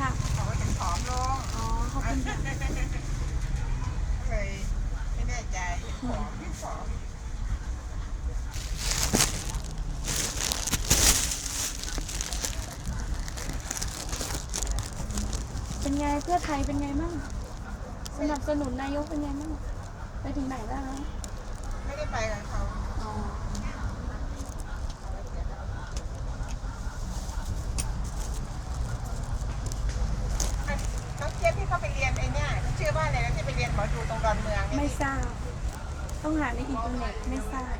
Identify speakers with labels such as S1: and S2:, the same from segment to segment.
S1: ค่ะบอกว่าจะผอมลง
S2: อ๋อขอบคุณค่ะ
S1: เลยไม่แน่ใจผอมไม่ผอม
S2: เป็นไงเพื่อไทยเป็นไงบ้างสนับสนุนนายกเป็นไงบ้างไปถึงไหนแล้วคะ
S1: ไม่ได้ไปกับเขา
S2: อ๋อ
S1: น้องเจี๊ยบที่เขาไปเรียนไอ้เนี่ยเขาชื่อว่าอะไรนะที่ไปเรียนหมอ ดูตรงดอนเมืองเนี่ย
S2: ไม่ทราบ ต้องหาในอินเทอร์เน็ตไม่ทราบ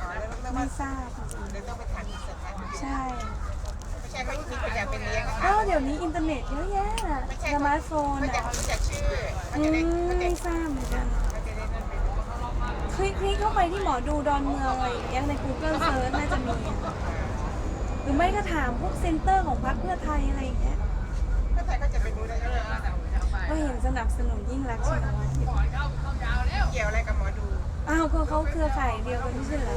S1: อ๋อแล้วแล้ว
S2: ไม่
S1: ว่า
S2: ทราบจริง
S1: เดี๋ยวต้องไปถามอีกสถาน
S2: ๆใช่
S1: ไม่ใช่เขาคิดว่าอยากไปเลี้ยงนะ
S2: ก็
S1: คะ
S2: เดี๋ยวนี้อินเทอร์เน็ตเยอะแยะน่ะ
S1: ไม่ใช่
S2: สมาร์ทโฟน
S1: เขาอยา
S2: อะ
S1: กรู้จักชื่อเขา
S2: อื
S1: จะได้
S2: ม
S1: เขาจะ
S2: ไม่ทราบเหมือนกัน
S1: เขาจะได้นั่นไปดู
S2: คลิกคลิกเข้าไปที่หมอดูดอนเมืองอะไรอย่างเงี้ยใน Google Search น่าจะมีอะหรือไม่ก็ถามพวกเซ็นเตอร์ของพรรคเพื่อไทยอะไรอย่างเงี้ย
S1: เพื่อไทยก็จะไปดูได้ยังไง
S2: ก็เห็ นสนับสนุนยิ่งรักษณ์ชินวัตรอยู่
S1: เกี่ยวอะไรกับหมอดู
S2: อ้าวก็เขาเครือข่ายเดียวกันไม่ใช่เหรอ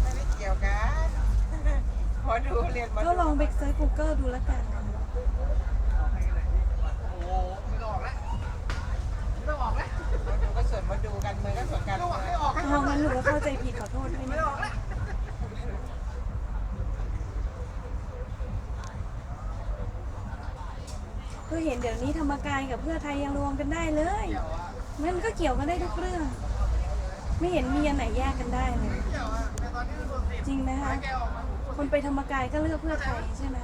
S1: ไม่ได้เกี่ยวกันหมอดูเรียนหมอ
S2: ก็
S1: ดู
S2: ลองไปเซิร์ช Google ดูแล้วกัน
S1: หมอดูก็ส่วนหมอดูกันเมืองก็ส่วนการเมือง
S2: เอางั้นหนูก็เข้าใจผิดขอโทษด้วยนะ ก็เห็นเดี๋ยวนี้ธรรมกายกับเพื่อไทยยังรวมกันได้เลย มันก็เกี่ยวกันได้ทุกเรื่อง ไม่เห็นมีอันไหนแยกกันได้เลย จริงไหมคะ คนไปธรรมกายก็เลือกเพื่อไทยใช่ไหม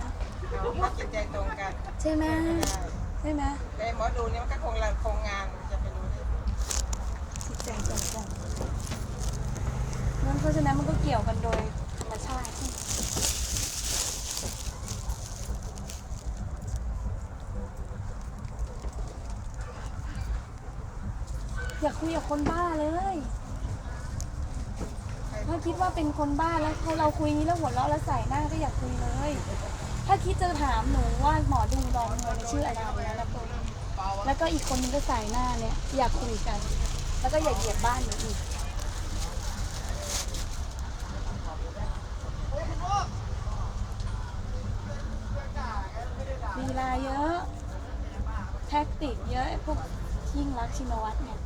S1: เราจิตใจตรงกัน
S2: ใช่ไหมใช่ไหม
S1: แต่หมอดูเนี่ยมันก็คงละคงงานจะไปรู้ได้
S2: จิตใจตรงกันนั่นเพราะฉะนั้นมันก็เกี่ยวกันโดยธรรมชาติ อยากคุยกับคนบ้าเลยถ้าคิดว่าเป็นคนบ้าแล้วเขาเราคุยนี้แล้วหัวเราะแล้วใส่หน้าก็อยากคุยเลย ถ้าคิดจะถามหนูว่าหมอดูดอนเมือชื่ออะไรนะแล้วละคนแล้วก็อีกคนนึงก็ใส่หน้าเนี่ยอยากคุยกัน แล้วก็อย่าเหยียบบ้านหนูอีกลีลาเยอะ แท็กติกเยอะพวก ยิ่งรักชินวัตรเนี่ย